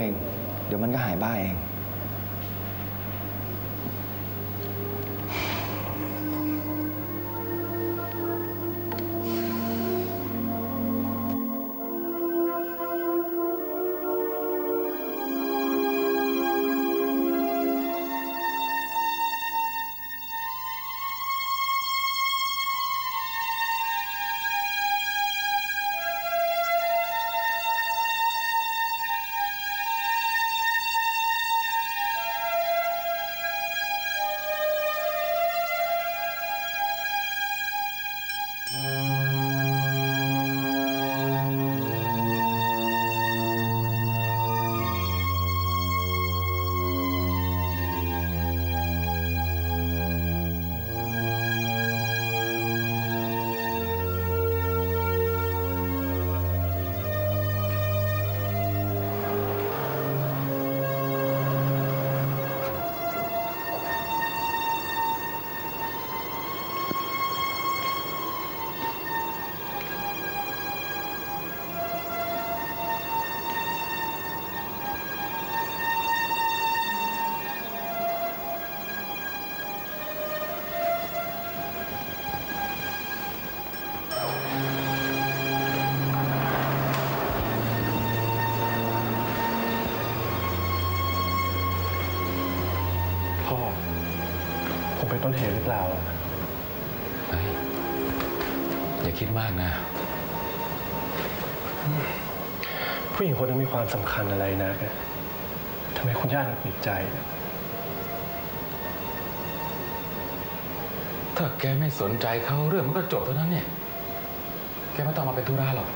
เอง เดี๋ยวมันก็หายบ้าเอง เป็นต้นเหตุหรือเปล่าเฮ้ยอย่าคิดมากนะ ผู้หญิงคนนั้นมีความสำคัญอะไรนะทำไมคุณย่าถึงติดใจถ้าแกไม่สนใจเขาเรื่องมันก็จบเท่านั้นเนี่ย แกไม่ต้องมาเป็นธุระหรอก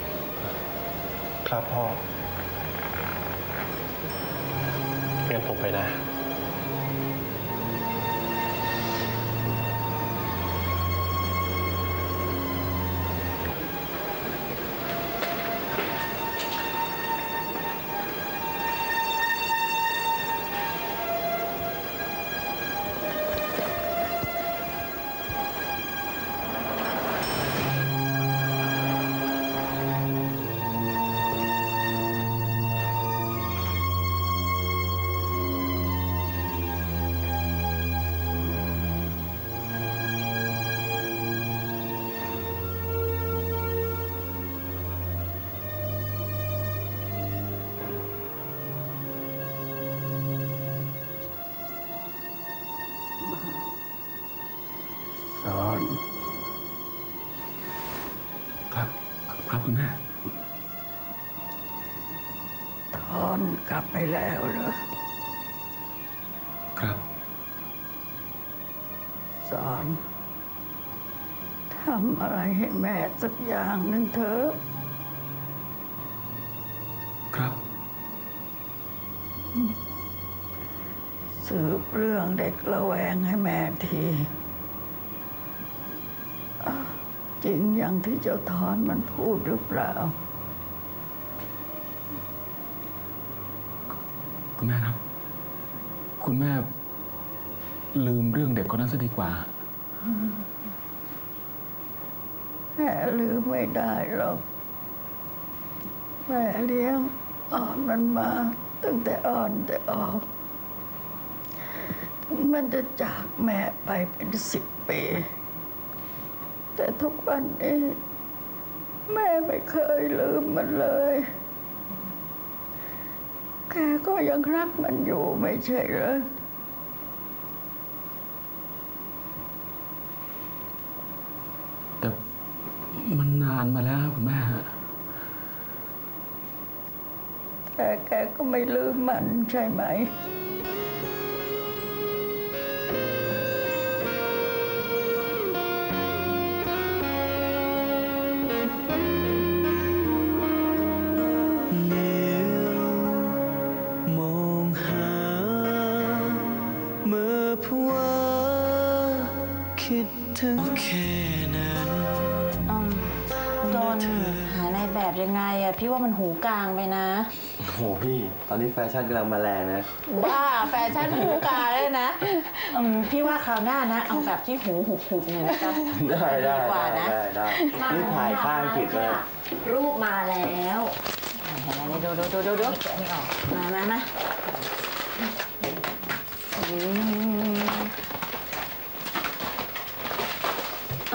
ครับพ่องั้นผมไปนะ ครับคุณแม่ทอนกลับไปแล้วเหรอ ครับ สอนทำอะไรให้แม่สักอย่างหนึ่งเถอะครับ สืบเรื่องเด็กระแวงให้แม่ที จริงอย่างที่เจ้าทอนมันพูดหรือเปล่า คุณแม่ครับ คุณแม่ลืมเรื่องเด็กคนนั้นซะดีกว่า แม่ลืมไม่ได้หรอก แม่เลี้ยงอ่อนมันมาตั้งแต่อ่อนแต่ออกถึงมันจะจากแม่ไปเป็นสิบปี แต่ทุกวันนี้ แม่ไม่เคยลืมมันเลย แกก็ยังรักมันอยู่ไม่ใช่เหรอแต่มันนานมาแล้วคุณแม่ฮะแต่แกก็ไม่ลืมมันใช่ไหม ถึงแค่นั้นอืมโดนหาในายแบบยังไงอะพี่ว่ามันหูกลางไปนะ โอ้โหพี่ ตอนนี้แฟชั่นกำลังมาแรงนะ บ้าแฟชั่นหูกลางเลยนะอืมพี่ว่าคราวหน้านะ เอาแบบที่หูหุบหุบๆหน่อยนะจ๊ะได้ได้กว่าได้นะได้ได้นี่ถ่ายข้างผิดเลยรูปมาแล้วเห็นไหมนี่ดูดูดูดูดูแกะไม่ออกมามามาอืม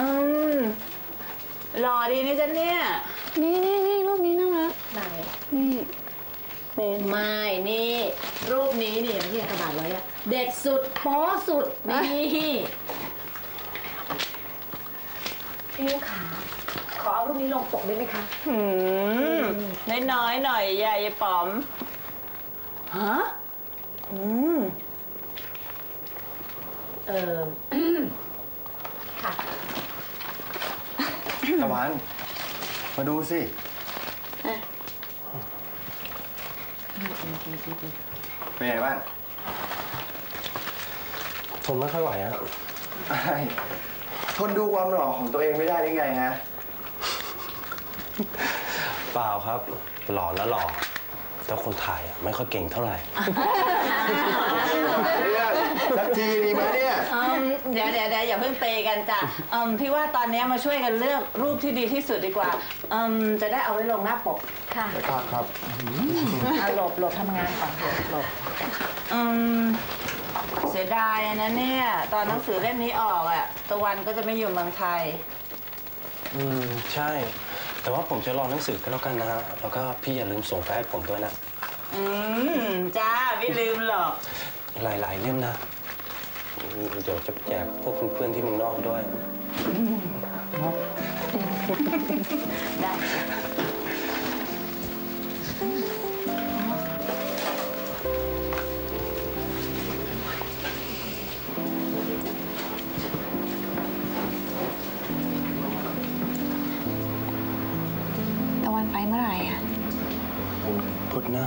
อืม หล่อดีนี่จ๊ะเนี่ย นี่นี่นี่รูปนี้น่ารักไหนนี่นี่ไม่นี่ รูปนี้นี่ที่กระบาดไว้อะเด็ดสุดโป๊สุดนี่พี่ลูกขาขอเอารูปนี้ลงปกได้ไหมคะหืมน้อยๆหน่อยยายายป๋อมฮะอืมเออค่ะ ตะวัน มาดูสิ เป็นไงบ้างทนไม่ค่อยไหวอะไอ้ทนดูความหล่อของตัวเองไม่ได้ได้ไงฮะ เปล่าครับ หล่อนะหล่อแต่คนถ่ายอะไม่ค่อยเก่งเท่าไหร่เนี่ยสั อย่าเพิ่งเตะกันจ้ะอืมพี่ว่าตอนนี้มาช่วยกันเลือกรูปที่ดีที่สุดดีกว่าอืมจะได้เอาไว้ลงหน้าปกค่ะครับครับอะหลบหลบทำงานก่อนหลบหลบอืมเสียดายนะเนี่ย ตอนหนังสือเล่มนี้ออกอะตะวันก็จะไม่อยู่เมืองไทย อืม ใช่ แต่ว่าผมจะรอหนังสือกันแล้วกันนะฮะ แล้วก็พี่อย่าลืมส่งไปให้ผมด้วยนะ อืม จ้า ไม่ลืมหรอก หลายๆเล่มนะอืม เดี๋ยวจะแจกพวกเพื่อนๆที่เมืองนอกด้วย ได้ตะวันไปเมื่อไหร่อะพุธหน้า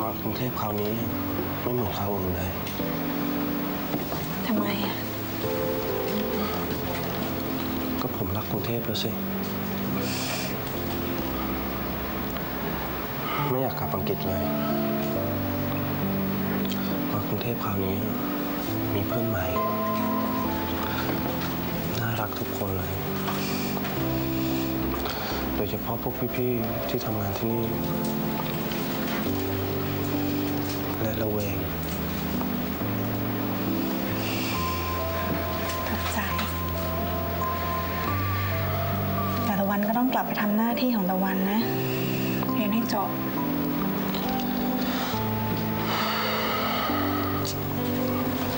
มากรุงเทพคราวนี้ไม่เหมือนคราวอื่นเลย ทำไมอะก็ผมรักกรุงเทพแล้วสิ ไม่อยากกลับอังกฤษเลยมากรุงเทพคราวนี้ มีเพื่อนใหม่ น่ารักทุกคนเลย โดยเฉพาะพวกพี่ ๆ ที่ทำงานที่นี่ และระเวงตกใจ แต่ตะวันก็ต้องกลับไปทำหน้าที่ของตะวันนะ เรียนให้จบ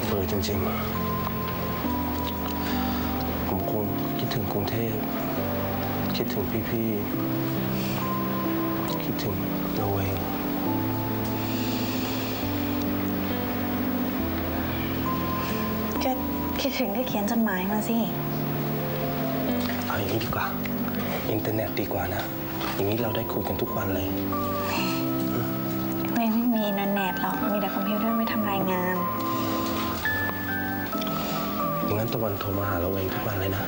เบื่อจริงๆ ผมคงคิดถึงกรุงเทพ คิดถึงพี่ๆ คิดถึงเราเอง คิดถึงก็เขียนจดหมายมาสิ เอาอย่างนี้ดีกว่า อินเทอร์เน็ตดีกว่านะ อย่างนี้เราได้คุยกันทุกวันเลย ไม่ไม่มีอินเทอร์เน็ตหรอก มีแต่คอมพิวเตอร์ไม่ทำรายงาน อย่างนั้นตะวันโทรมาหาเราเองทุกวันเลยนะ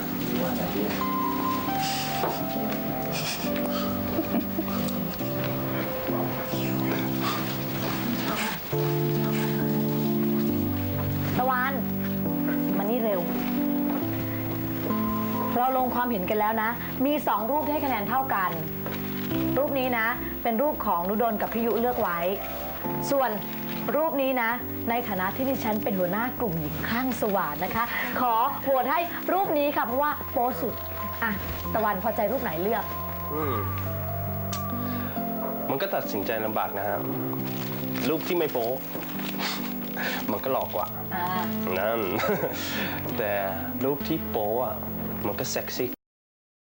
เราลงความเห็นกันแล้วนะ มีสองรูปที่ให้คะแนนเท่ากัน รูปนี้นะ เป็นรูปของนุดลกับพี่ยุเลือกไว้ ส่วนรูปนี้นะ ในฐานะที่ดิฉันเป็นหัวหน้ากลุ่มหญิงข้างสว่านนะคะ ขอโหวตให้รูปนี้ค่ะเพราะว่าโป๊สุดอะตะวันพอใจรูปไหนเลือก อืมมันก็ตัดสินใจลำบากนะฮะรูปที่ไม่โป๊ะมันก็หลอกกว่า อ่า นั่น แต่รูปที่โป๊ะอะ มันก็เซ็กซี่